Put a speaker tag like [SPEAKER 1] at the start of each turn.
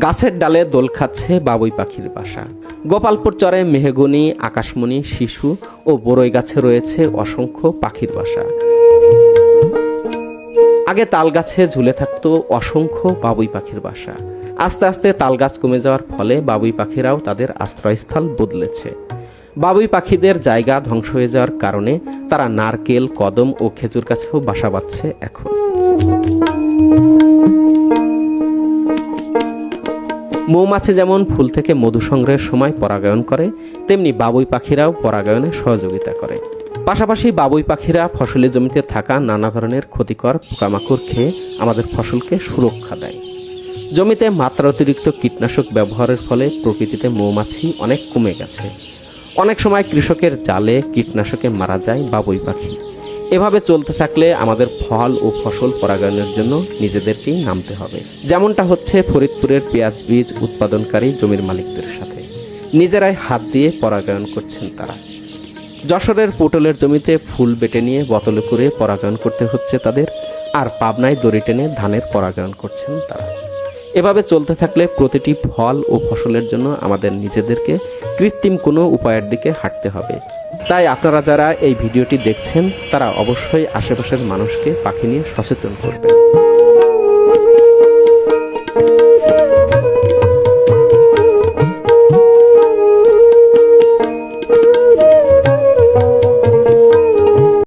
[SPEAKER 1] গাছের ডালে দোল খাচ্ছে বাবুই পাখির বাসা। গোপালপুর চরে মেহগুনি, আকাশমণি, শিশু ও বড়ই গাছে রয়েছে অসংখ্য পাখির বাসা। আগে তাল গাছে ঝুলে থাকতো অসংখ্য বাবুই পাখির বাসা। আস্তে আস্তে তাল গাছ কমে যাওয়ার ফলে বাবুই পাখিরাও তাদের আশ্রয়স্থল বদলেছে। বাবুই পাখিদের জায়গা ধ্বংস হয়ে যাওয়ার কারণে তারা নারকেল, কদম ও খেজুর গাছেও বাসা বাঁধছে এখন। মৌমাছি যেমন ফুল থেকে মধু সংগ্রহের সময় পরাগায়ন করে, তেমনি বাবুই পাখিরাও পরাগায়নে সহযোগিতা করে। পাশাপাশি বাবুই পাখিরা ফসলের জমিতে থাকা নানা ধরনের ক্ষতিকর পোকামাকড় খেয়ে আমাদের ফসলকে সুরক্ষা দেয়। জমিতে মাত্রা অতিরিক্ত কীটনাশক ব্যবহারের ফলে প্রকৃতিতে মৌমাছি অনেক কমে গেছে। অনেক সময় কৃষকের জালে কীটনাশকে মারা যায় বাবুই পাখি এভাবে চলতে থাকলে আমাদের ফল ও ফসল পরাগায়নের জন্য নিজেদেরকেই নামতে হবে। যেমনটা হচ্ছে ফরিদপুরের পেঁয়াজ বীজ উৎপাদনকারী জমির মালিকদের সাথে। নিজেরাই হাত দিয়ে পরাগায়ন করছেন তারা। যশোরের পটলের জমিতে ফুল বেটে নিয়ে বোতলে করে পরাগায়ন করতে হচ্ছে তাদের। আর পাবনায় দড়ি টেনে ধানের পরাগায়ন করছেন তারা। এভাবে চলতে থাকলে প্রতিটি ফল ও ফসলের জন্য আমাদের নিজেদেরকে কৃত্রিম কোনো উপায়ের দিকে হাঁটতে হবে। তাই আপনারা যারা এই ভিডিওটি দেখছেন, তারা অবশ্যই আশেপাশের মানুষকে পাখি নিয়ে সচেতন করবেন।